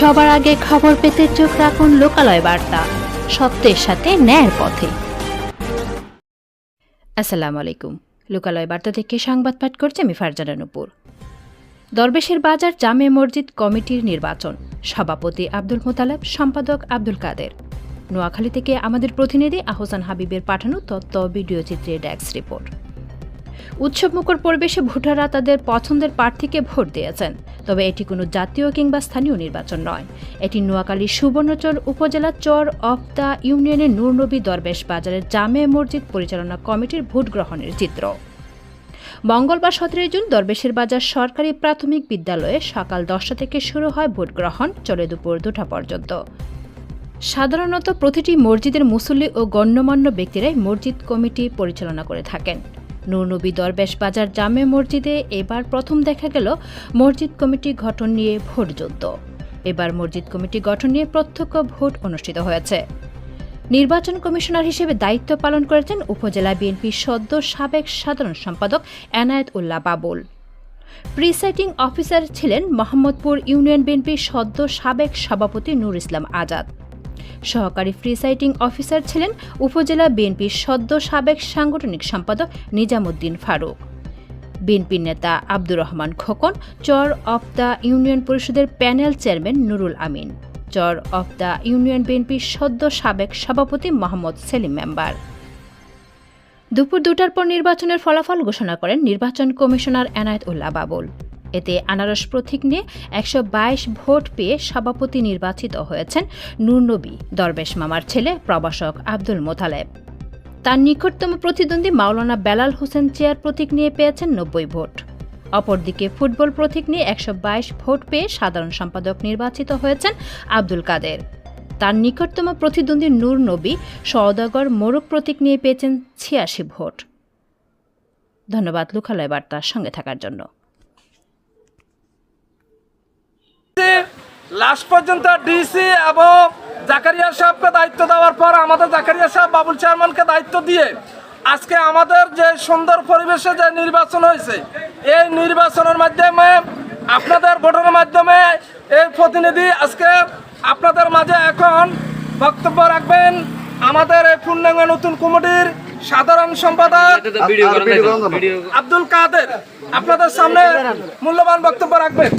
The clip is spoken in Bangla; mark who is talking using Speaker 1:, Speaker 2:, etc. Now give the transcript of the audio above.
Speaker 1: সবার আগে খবর পেতে চোখ রাখুন লোকালয় বার্তা। সত্যের সাথে ন্যায়ের পথে। আসসালামু আলাইকুম। লোকালয় বার্তা থেকে সংবাদ পাঠ করছে আমি ফারজানা নুপুর। দরবেশের বাজার জামে মসজিদ কমিটির নির্বাচন। সভাপতি আব্দুল মোতালেব, সম্পাদক আব্দুল কাদের। নোয়াখালী থেকে আমাদের প্রতিনিধি আহসান হাবিবের পাঠানো তথ্য, ভিডিও চিত্রে ডেস্ক রিপোর্ট। উৎসবমুখর পরিবেশে ভোটাররা তাদের পছন্দের প্রার্থীকে ভোট দিয়েছেন। তবে এটি কোনো জাতীয় কিংবা স্থানীয় নির্বাচন নয়। এটি নোয়াখালীর সুবর্ণচর উপজেলা চর অফ দ্য ইউনিয়নের নূরনবী দরবেশ বাজারের জামে মসজিদ পরিচালনা কমিটির ভোট গ্রহণের চিত্র। মঙ্গলবার সতেরোই জুন দরবেশের বাজার সরকারি প্রাথমিক বিদ্যালয়ে সকাল দশটা থেকে শুরু হয় ভোট গ্রহণ, চলে দুপুর দুটা পর্যন্ত। সাধারণত প্রতিটি মসজিদের মুসল্লি ও গণ্যমান্য ব্যক্তিরাই মসজিদ কমিটি পরিচালনা করে থাকেন। নূরনবী দরবেশ বাজার জামে মসজিদে এবার প্রথম দেখা গেল মসজিদ কমিটি গঠন নিয়ে ভোট যুদ্ধ এবার মসজিদ কমিটি গঠন নিয়ে প্রত্যক্ষ ভোট অনুষ্ঠিত হয়েছে। নির্বাচন কমিশনার হিসেবে দায়িত্ব পালন করেছেন উপজেলা বিএনপির সদ্য সাবেক সাধারণ সম্পাদক এনায়েত উল্লাহ বাবুল। প্রিসাইডিং অফিসার ছিলেন মোহাম্মদপুর ইউনিয়ন বিএনপির সদ্য সাবেক সভাপতি নূর ইসলাম আজাদ। সহকারী প্রিসাইডিং অফিসার ছিলেন উপজেলা বিএনপির সদ্য সাবেক সাংগঠনিক সম্পাদক নিজামুদ্দিন ফারুক। বিএনপির নেতা Abdur Rahman Khokon, Char of the union পরিষদের panel chairman Nurul Amin, Char of the union বিএনপির সদ্য সাবেক সভাপতি মোহাম্মদ সেলিম মেম্বার। দুপুর দুটার পর নির্বাচনের ফলাফল ঘোষণা করেন নির্বাচন কমিশনার এনায়েত উল্লাহ বাবুল। এতে আনারস প্রতীক নিয়ে একশো বাইশ ভোট পেয়ে সভাপতি নির্বাচিত হয়েছেন নূরনবী দরবেশ মামার ছেলে প্রবাসক আব্দুল মোতালেব। তার নিকটতম প্রতিদ্বন্দ্বী মাওলানা বেলাল হোসেন চেয়ার প্রতীক নিয়ে পেয়েছেন নব্বই ভোট। অপরদিকে ফুটবল প্রতীক নিয়ে একশো বাইশ ভোট পেয়ে সাধারণ সম্পাদক নির্বাচিত হয়েছেন আব্দুল কাদের। তার নিকটতম প্রতিদ্বন্দ্বী নূর নবী সওদাগর মোরক প্রতীক নিয়ে পেয়েছেন ছিয়াশি ভোট। ধন্যবাদ, লোকালয় বার্তার সঙ্গে থাকার জন্য।
Speaker 2: লাস্ট পর্যন্ত ডিসি এবং জাকারিয়া সাহেবকে দায়িত্ব দেওয়ার পর আমাদের জাকারিয়া সাহেব বাবুল চেয়ারম্যানকে দায়িত্ব দিয়ে আজকে আমাদের যে সুন্দর পরিবেশে যে নির্বাচন হয়েছে এই নির্বাচনের মাধ্যমে আপনাদের ভোটের মাধ্যমে এই প্রতিনিধি আজকে আপনাদের মাঝে এখন বক্তব্য রাখবেন। আমাদের এই পূর্ণাঙ্গ নতুন কমিটির সাধারণ সম্পাদক আব্দুল কাদের আপনাদের সামনে মূল্যবান বক্তব্য রাখবেন।